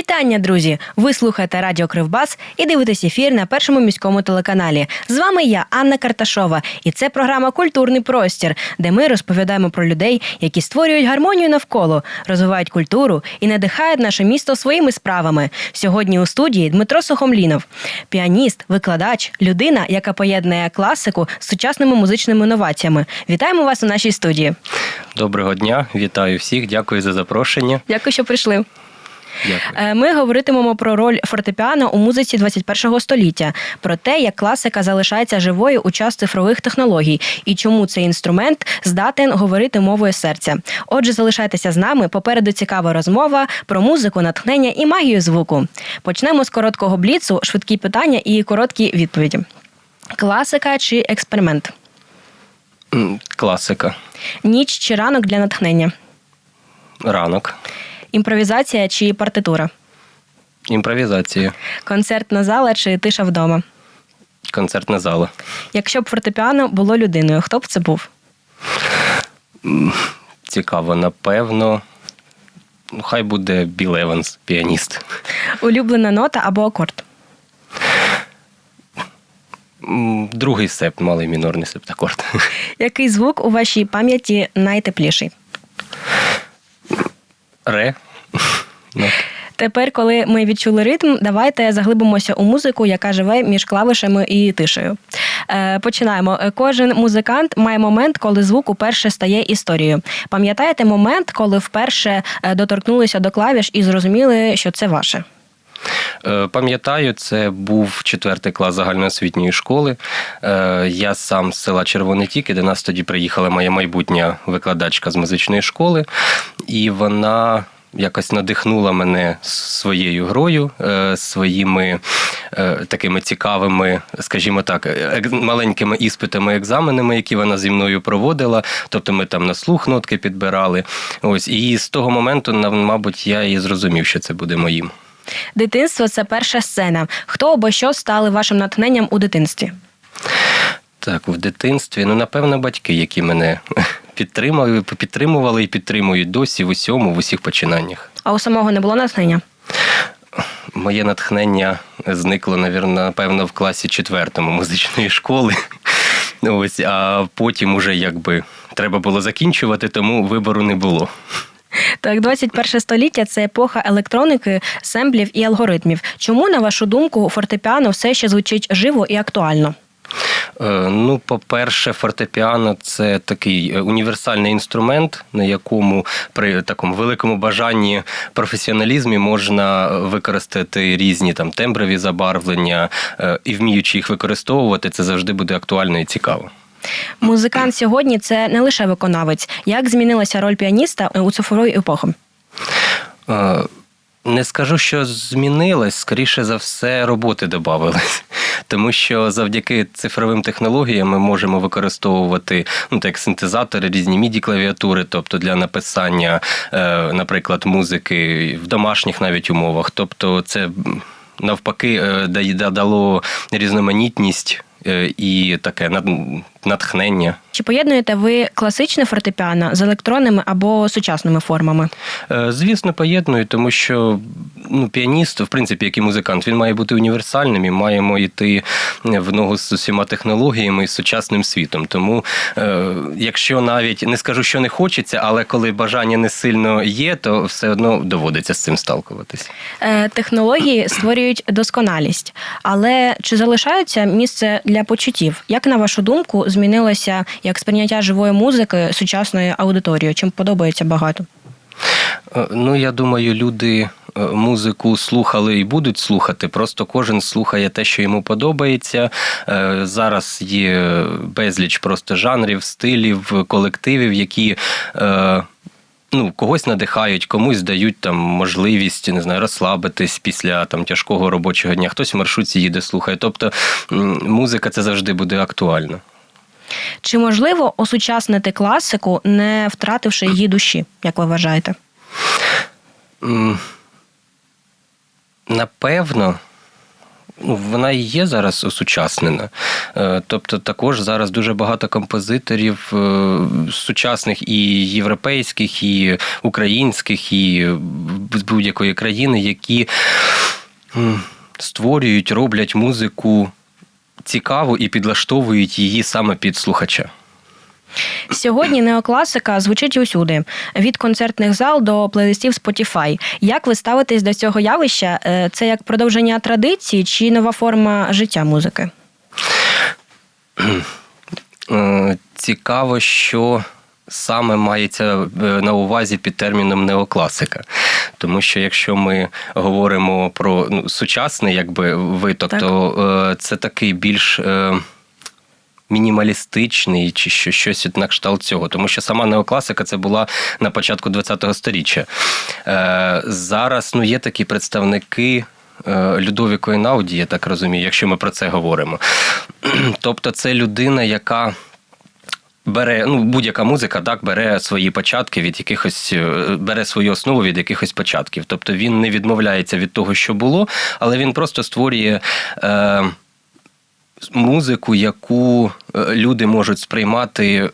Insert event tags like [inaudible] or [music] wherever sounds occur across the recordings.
Вітання, друзі! Ви слухаєте Радіо Кривбас і дивитесь ефір на першому міському телеканалі. З вами я, Анна Карташова, і це програма Культурний простір, де ми розповідаємо про людей, які створюють гармонію навколо, розвивають культуру і надихають наше місто своїми справами. Сьогодні у студії Дмитро Сухомлінов, піаніст, викладач, людина, яка поєднує класику з сучасними музичними інноваціями. Вітаємо вас у нашій студії. Доброго дня, вітаю всіх, дякую за запрошення. Дякую, що прийшли. Дякую. Е, Ми говоритимемо про роль фортепіано у музиці 21-го століття, про те, як класика залишається живою у час цифрових технологій і чому цей інструмент здатен говорити мовою серця. Отже, залишайтеся з нами. Попереду цікава розмова про музику, натхнення і магію звуку. Почнемо з короткого бліцу, швидкі питання і короткі відповіді. Класика чи експеримент? Класика. Ніч чи ранок для натхнення? Ранок. Імпровізація чи партитура? Імпровізація. Концертна зала чи тиша вдома? Концертна зала. Якщо б фортепіано було людиною, хто б це був? Цікаво, напевно. Ну, хай буде Біл Еванс, піаніст. Улюблена нота або акорд? М, Другий септ, малий мінорний септакорд. Який звук у вашій пам'яті найтепліший? Ре. Ну, Тепер, коли ми відчули ритм, давайте заглибимося у музику, яка живе між клавишами і тишею. Е, починаємо. Кожен музикант має момент, коли звук уперше стає історією. Пам'ятаєте момент, коли вперше е, доторкнулися до клавіш і зрозуміли, що це ваше? Е, Пам'ятаю, це був четвертий клас загальноосвітньої школи. Е, Я сам з села Червоний Тік, і до нас тоді приїхала моя майбутня викладачка з музичної школи, і вона. Якось надихнула мене своєю грою, е, своїми такими цікавими, скажімо так, маленькими іспитами, екзаменами, які вона зі мною проводила. Тобто ми там на слух нотки підбирали. Ось і з того моменту, мабуть, я і зрозумів, що це буде моїм. Дитинство це перша сцена. Хто або що стали вашим натхненням у дитинстві? Так, в дитинстві, ну, напевно, батьки, які мене [laughs] підтримали, підтримували і підтримують досі в усьому, в усіх починаннях. А у самого не було натхнення? Моє натхнення зникло, навірно, напевно, в класі четвертому музичної школи. [laughs] Ось, а потім уже якби треба було закінчувати, тому вибору не було. Так, 21 століття це епоха електроніки, семплів і алгоритмів. Чому, на вашу думку, фортепіано все ще звучить живо і актуально? Е, Ну, по-перше, фортепіано це такий е, універсальний інструмент, на якому при такому великому бажанні професіоналізмі можна використати різні там темброві забарвлення, е, і вміючи їх використовувати, це завжди буде актуально і цікаво. Музикант сьогодні це не лише виконавець. Як змінилася роль піаніста у цифрову епоху? Е, Не скажу, що змінилось, скоріше за все, роботи додавалось. [laughs] Тому що завдяки цифровим технологіям ми можемо використовувати ну, так, синтезатори, різні міді клавіатури, тобто для написання, е, наприклад, музики в домашніх навіть умовах. Тобто, це навпаки е, дало різноманітність і таке натхнення. Чи поєднуєте ви класичне фортепіано з електронними або сучасними формами? Е, Звісно, поєдную, тому що ну, піаніст, в принципі, як і музикант, він має бути універсальним і маємо йти в ногу з усіма технологіями і з сучасним світом. Тому, е, якщо навіть не скажу, що не хочеться, але коли бажання не сильно є, то все одно доводиться з цим сталкуватись. Е, Технології створюють досконалість, але чи залишаються місце для почуттів? Як на вашу думку, змінилося як сприйняття живої музики сучасною аудиторією? Чим подобається багато? Е, Ну, я думаю, люди е, музику слухали і будуть слухати. Просто кожен слухає те, що йому подобається. Е, Зараз є безліч просто жанрів, стилів, колективів, які. Ну, когось надихають, комусь дають там можливість не знаю, розслабитись після там тяжкого робочого дня. Хтось в маршрутці їде, слухає. Тобто музика це завжди буде актуально. Чи можливо осучаснити класику, не втративши її душі, як ви вважаєте? Напевно, вона і є зараз осучаснена. Е, Тобто, також зараз дуже багато композиторів е, сучасних і європейських, і українських, і з будь-якої країни, які створюють, роблять музику цікаву і підлаштовують її саме під слухача. Сьогодні неокласика звучить усюди від концертних зал до плейлистів Spotify. Як ви ставитесь до цього явища? Е, Це як продовження традиції чи нова форма життя музики? Е, Цікаво, що саме мається е, на увазі під терміном неокласика. Тому що якщо ми говоримо про ну, сучасний якби, виток, Так. то е, це такий більш. Е, Мінімалістичний чи що, щось на кшталт цього, тому що сама неокласика це була на початку ХХ століття. Е, зараз ну, є такі представники е, Людовіко Інауді, я так розумію, якщо ми про це говоримо. Тобто, це людина, яка бере, ну, будь-яка музика так, бере свої початки від якихось, е, бере свою основу від якихось початків. Тобто він не відмовляється від того, що було, але він просто створює. Е, Музику, яку е, люди можуть сприймати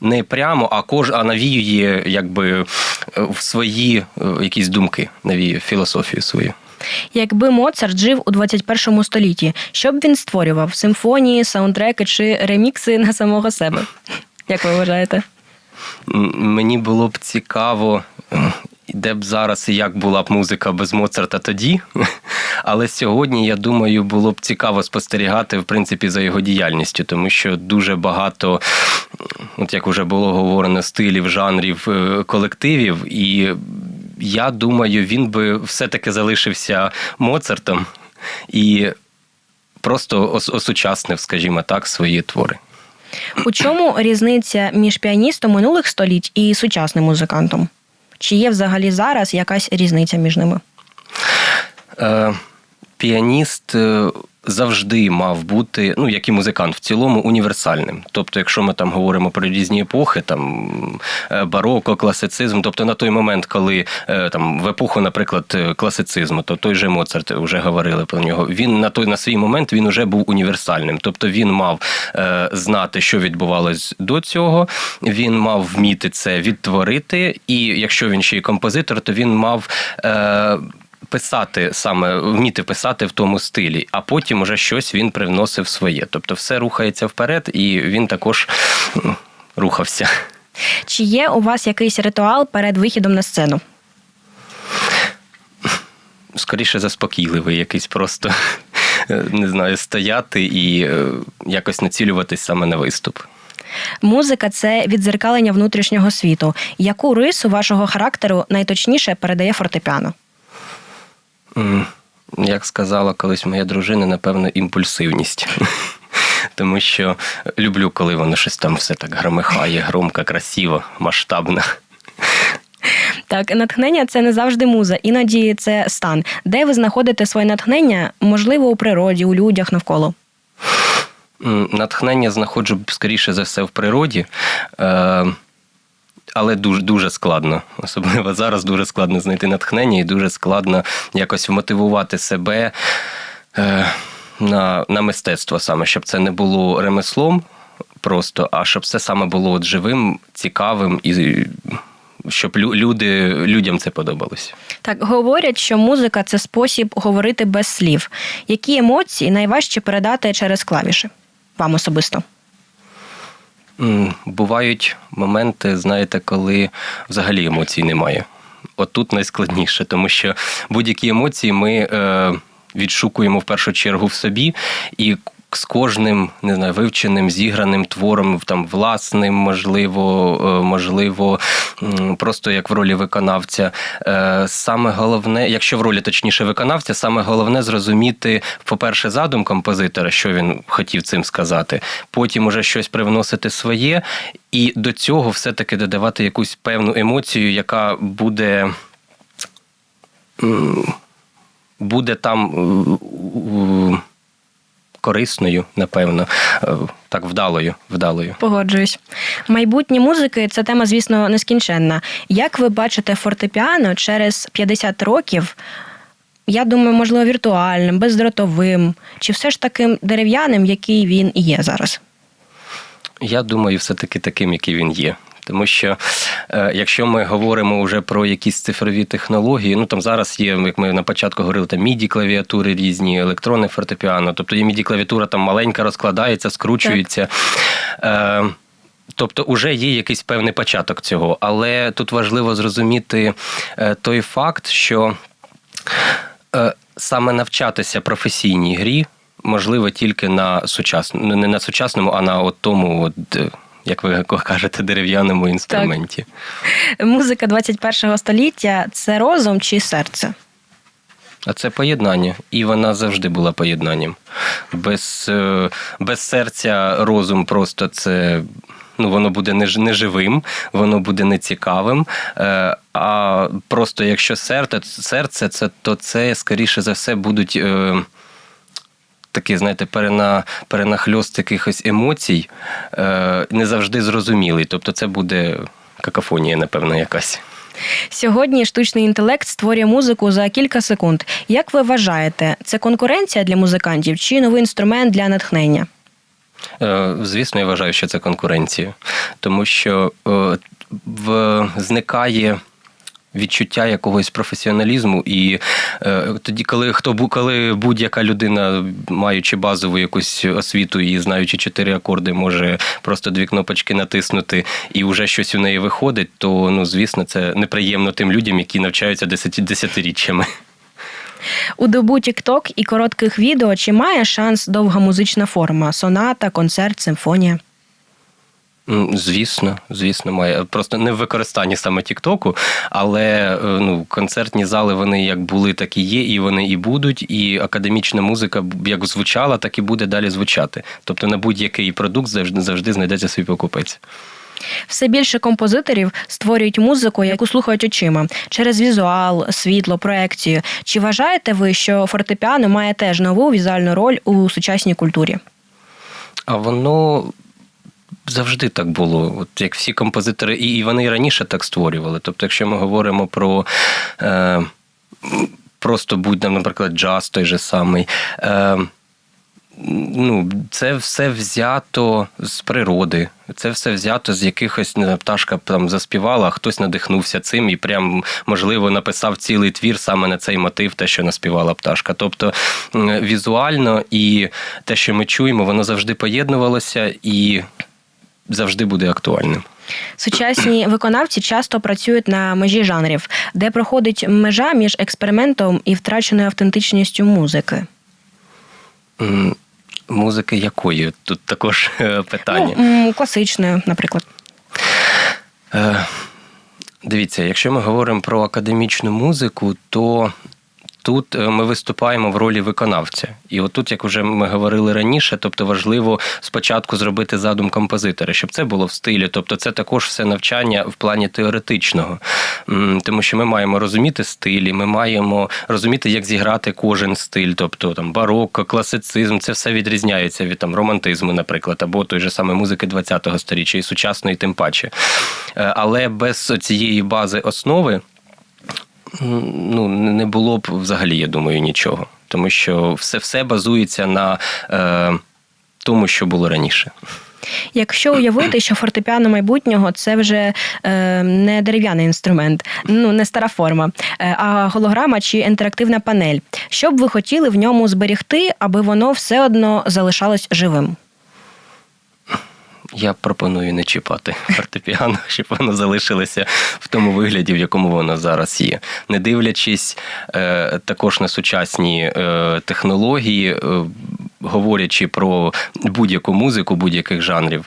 не прямо, а кож, а навіює якби е, в свої якісь думки, навіює філософію свою. Якби Моцарт жив у 21 столітті, що б він створював? Симфонії, саундтреки чи ремікси на самого себе? Як ви вважаєте? Мені було б цікаво, е, де б зараз і як була б музика без Моцарта тоді. [laughs] Але сьогодні, я думаю, було б цікаво спостерігати в принципі за його діяльністю, тому що дуже багато, от як вже було говорено, стилів, жанрів, е, колективів. І я думаю, він би все-таки залишився Моцартом і просто ос- осучаснив, скажімо так, свої твори. У чому різниця між піаністом минулих століть і сучасним музикантом? Чи є взагалі зараз якась різниця між ними? Е, піаніст е, завжди мав бути, ну як і музикант в цілому, універсальним. Тобто, якщо ми там говоримо про різні епохи, там е, бароко, класицизм, тобто на той момент, коли е, там в епоху, наприклад, е, класицизму, то той же Моцарт вже говорили про нього. Він на той на свій момент він вже був універсальним. Тобто він мав е, знати, що відбувалось до цього. Він мав вміти це відтворити, і якщо він ще й композитор, то він мав. Е, Писати саме вміти писати в тому стилі, а потім уже щось він привносив своє. Тобто все рухається вперед, і він також рухався. Чи є у вас якийсь ритуал перед вихідом на сцену? Скоріше заспокійливий, якийсь просто е, не знаю, стояти і е, якось націлюватись саме на виступ. Музика це відзеркалення внутрішнього світу. Яку рису вашого характеру найточніше передає фортепіано? Як сказала колись моя дружина, напевно, імпульсивність. [laughs] Тому що люблю, коли воно щось там все так громихає, громко, красиво, масштабно. Так, натхнення це не завжди муза, іноді це стан. Де ви знаходите своє натхнення? Можливо, у природі, у людях навколо. Натхнення знаходжу скоріше за все в природі, е, але дуже, дуже складно. Особливо зараз дуже складно знайти натхнення і дуже складно якось вмотивувати себе е, на, на мистецтво саме, щоб це не було ремеслом просто, а щоб це саме було от живим, цікавим і щоб лю- люди, людям це подобалося. Так, говорять, що музика це спосіб говорити без слів. Які емоції найважче передати через клавіші? Вам особисто? Бувають моменти, знаєте, коли взагалі емоцій немає. Отут найскладніше, тому що будь-які емоції ми е, відшукуємо в першу чергу в собі, і з кожним не знаю, вивченим, зіграним твором, там власним, можливо, е, можливо, просто як в ролі виконавця. Е, Саме головне, якщо в ролі точніше виконавця, саме головне зрозуміти, по-перше, задум композитора, що він хотів цим сказати. Потім уже щось привносити своє, і до цього все-таки додавати якусь певну емоцію, яка буде. Буде там е, корисною, напевно, е, так вдалою, вдалою. Погоджуюсь. Майбутнє музики це тема, звісно, нескінченна. Як ви бачите фортепіано через 50 років я думаю, можливо, віртуальним, бездротовим, чи все ж таким дерев'яним, який він і є зараз? Я думаю, все-таки таким, який він є. Тому що е, якщо ми говоримо вже про якісь цифрові технології, ну там зараз є, як ми на початку говорили, там міді клавіатури різні, електронне фортепіано. Тобто є міді клавіатура там маленька розкладається, скручується. Е, Тобто, вже є якийсь певний початок цього, але тут важливо зрозуміти е, той факт, що саме навчатися професійній грі можливо тільки на сучасному, не на сучасному, а на от тому, от, як ви кажете, дерев'яному інструменті. Музика 21-го століття це розум чи серце? А це поєднання, і вона завжди була поєднанням. Без, е, без серця розум просто це. Ну, воно буде неживим, воно буде нецікавим. Е, а просто якщо серце, серце це, то це, скоріше за все, будуть такі, знаєте, перена, перенахльост якихось емоцій, е, не завжди зрозумілий. Тобто це буде какафонія, напевно, якась. Сьогодні штучний інтелект створює музику за кілька секунд. Як ви вважаєте, це конкуренція для музикантів чи новий інструмент для натхнення? Е, Звісно, я вважаю, що це конкуренція, тому що е, в, зникає. Відчуття якогось професіоналізму, і е, тоді, коли хто коли будь-яка людина, маючи базову якусь освіту і знаючи чотири акорди, може просто дві кнопочки натиснути, і вже щось у неї виходить, то ну звісно, це неприємно тим людям, які навчаються десятиріччями. У добу TikTok і коротких відео чи має шанс довга музична форма? Соната, концерт, симфонія? Звісно, звісно, має. Просто не в використанні саме Тіктоку, але е, ну, концертні зали вони як були, так і є, і вони і будуть. І академічна музика як звучала, так і буде далі звучати. Тобто на будь-який продукт завжди завжди знайдеться свій покупець. Все більше композиторів створюють музику, яку слухають очима через візуал, світло, проекцію. Чи вважаєте ви, що фортепіано має теж нову візуальну роль у сучасній культурі? А воно завжди так було. От як всі композитори, і, вони і раніше так створювали. Тобто, якщо ми говоримо про. Е, Просто будь наприклад, джаз той же самий. Е, ну, це все взято з природи, це все взято з якихось не знаю, пташка там заспівала, а хтось надихнувся цим і прям можливо написав цілий твір саме на цей мотив, те, що наспівала пташка. Тобто візуально і те, що ми чуємо, воно завжди поєднувалося і завжди буде актуальним. Сучасні виконавці часто працюють на межі жанрів, де проходить межа між експериментом і втраченою автентичністю музики. М, Музики якої? Тут також е, питання. Ну, класичною, наприклад. Е, Дивіться, якщо ми говоримо про академічну музику, то тут е, ми виступаємо в ролі виконавця. І отут, як вже ми говорили раніше, тобто важливо спочатку зробити задум композитора, щоб це було в стилі. Тобто, це також все навчання в плані теоретичного. Тому що ми маємо розуміти стилі, ми маємо розуміти, як зіграти кожен стиль, тобто там барокко, класицизм, це все відрізняється від там романтизму, наприклад, або той же саме музики 20-го сторіччя і сучасної, тим паче. Е, Але без цієї бази основи ну, не було б взагалі, я думаю, нічого. Тому що все, все базується на е, тому, що було раніше. Якщо уявити, що фортепіано майбутнього це вже е, не дерев'яний інструмент, ну не стара форма, е, а голограма чи інтерактивна панель, що б ви хотіли в ньому зберегти, аби воно все одно залишалось живим? Я пропоную не чіпати фортепіано, [laughs] щоб воно залишилося в тому вигляді, в якому воно зараз є. Не дивлячись е, також на сучасні е, технології, е, говорячи про будь-яку музику, будь-яких жанрів.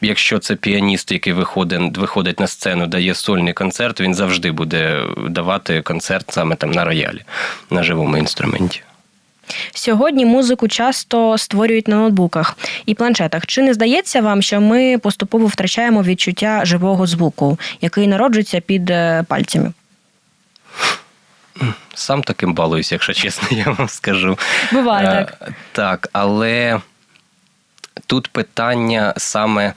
Якщо це піаніст, який виходить, виходить на сцену, дає сольний концерт, він завжди буде давати концерт саме там на роялі, на живому інструменті. Сьогодні музику часто створюють на ноутбуках і планшетах. Чи не здається вам, що ми поступово втрачаємо відчуття живого звуку, який народжується під е, пальцями? Сам таким балуюсь, якщо чесно, я вам скажу. Буває Е, так. Так, але тут питання саме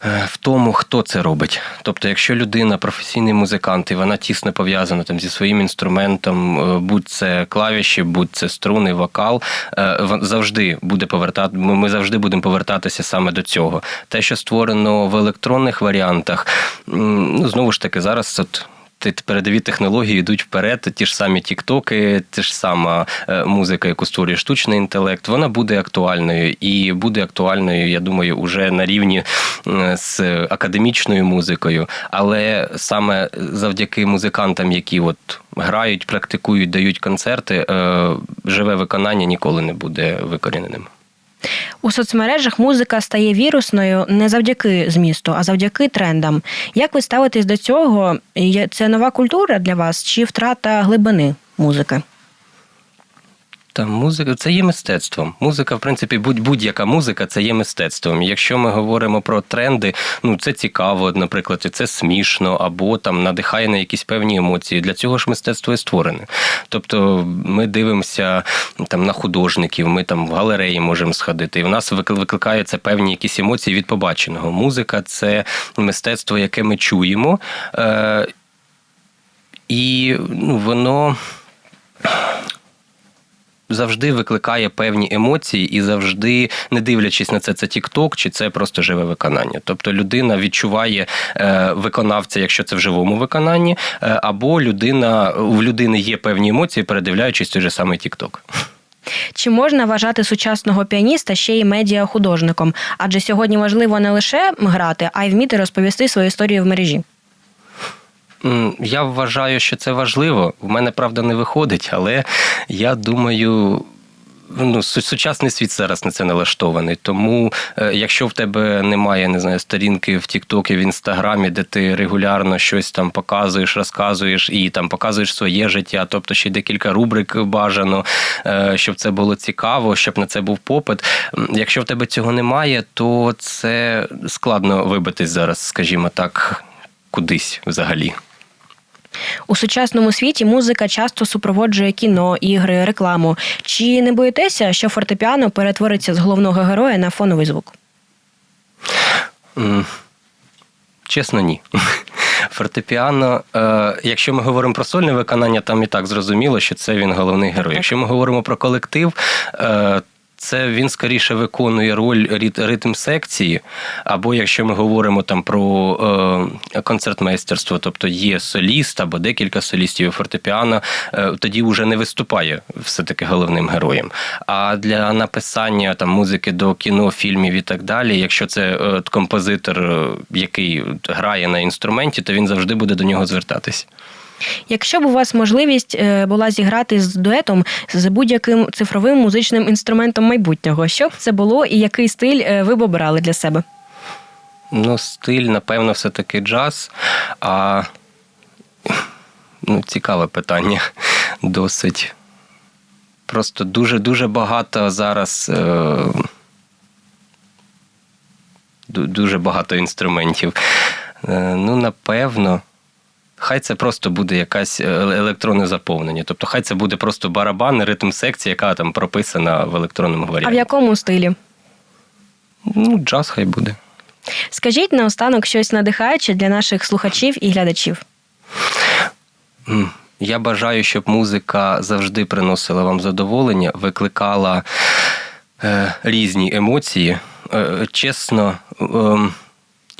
В тому, хто це робить. Тобто, якщо людина професійний музикант і вона тісно пов'язана там зі своїм інструментом, е, будь це клавіші, будь це струни, вокал, е, завжди буде повертати. Ми завжди будемо повертатися саме до цього. Те, що створено в електронних варіантах, ну знову ж таки, зараз от. Передові технології йдуть вперед, ті ж самі тіктоки, ті ж сама е, музика, яку створює штучний інтелект, вона буде актуальною і буде актуальною, я думаю, уже на рівні е, з академічною музикою. Але саме завдяки музикантам, які от грають, практикують, дають концерти, е, живе виконання ніколи не буде викоріненим. У соцмережах музика стає вірусною не завдяки змісту, а завдяки трендам. Як ви ставитесь до цього? Це нова культура для вас чи втрата глибини музики? Та музика це є мистецтвом. Музика, в принципі, будь- будь-яка музика це є мистецтвом. Якщо ми говоримо про тренди, ну це цікаво, наприклад, це смішно, або там надихає на якісь певні емоції. Для цього ж мистецтво і створене. Тобто ми дивимося там на художників, ми там в галереї можемо сходити, і в нас викли- викликаються певні якісь емоції від побаченого. Музика це мистецтво, яке ми чуємо. Е- і ну, воно завжди викликає певні емоції, і завжди, не дивлячись на це, це TikTok, чи це просто живе виконання. Тобто людина відчуває е, виконавця, якщо це в живому виконанні, е, або людина у людини є певні емоції, передивляючись той же самий TikTok. Чи можна вважати сучасного піаніста ще й медіахудожником? Адже сьогодні важливо не лише грати, а й вміти розповісти свою історію в мережі. Я вважаю, що це важливо. У мене правда не виходить, але я думаю. Ну, сучасний світ зараз на це налаштований. Тому, е, якщо в тебе немає, не знаю, сторінки в Тіктокі, в Інстаграмі, де ти регулярно щось там показуєш, розказуєш і там показуєш своє життя, тобто ще декілька рубрик бажано, е, щоб це було цікаво, щоб на це був попит. Якщо в тебе цього немає, то це складно вибитись зараз, скажімо так, кудись взагалі. У сучасному світі музика часто супроводжує кіно, ігри, рекламу. Чи не боїтеся, що фортепіано перетвориться з головного героя на фоновий звук? Чесно, ні. [laughs] Фортепіано, е, якщо ми говоримо про сольне виконання, там і так зрозуміло, що це він головний герой. Якщо ми говоримо про колектив, е, це він скоріше виконує роль ритм секції, або якщо ми говоримо там про е, концертмейстерство, тобто є соліст або декілька солістів фортепіано, е, тоді вже не виступає все-таки головним героєм. А для написання там музики до кіно, фільмів і так далі, якщо це е, композитор, е, який грає на інструменті, то він завжди буде до нього звертатись. Якщо б у вас можливість е, була зіграти з дуетом з будь-яким цифровим музичним інструментом майбутнього, що б це було і який стиль е, ви б обирали для себе? Ну, стиль, напевно, все-таки джаз. А ну, цікаве питання. Досить. Просто дуже-дуже багато зараз. Е... Дуже багато інструментів. Е, Ну, напевно. Хай це просто буде якась е, електронне заповнення. Тобто, хай це буде просто барабан, ритм секції, яка там прописана в електронному А в якому стилі? Ну, джаз хай буде. Скажіть наостанок щось надихаюче для наших слухачів і глядачів. Я бажаю, щоб музика завжди приносила вам задоволення, викликала е, різні емоції. Е, чесно. ем,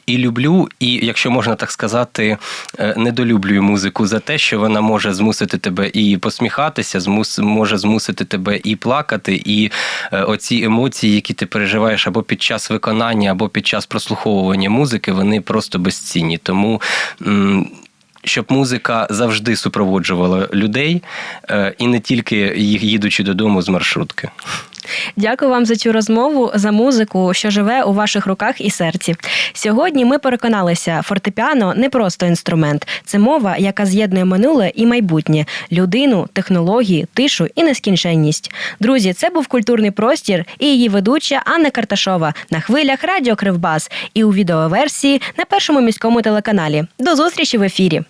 і люблю, і, якщо можна так сказати, е, недолюблюю музику за те, що вона може змусити тебе і посміхатися, змус, може змусити тебе і плакати, і е, оці емоції, які ти переживаєш або під час виконання, або під час прослуховування музики, вони просто безцінні. Тому. щоб музика завжди супроводжувала людей е, і не тільки їх їдучи додому з маршрутки. Дякую вам за цю розмову, за музику, що живе у ваших руках і серці. Сьогодні ми переконалися, фортепіано не просто інструмент, це мова, яка з'єднує минуле і майбутнє, людину, технології, тишу і нескінченність. Друзі, це був культурний простір і її ведуча Анна Карташова на хвилях Радіо Кривбас і у відеоверсії на першому міському телеканалі. До зустрічі в ефірі.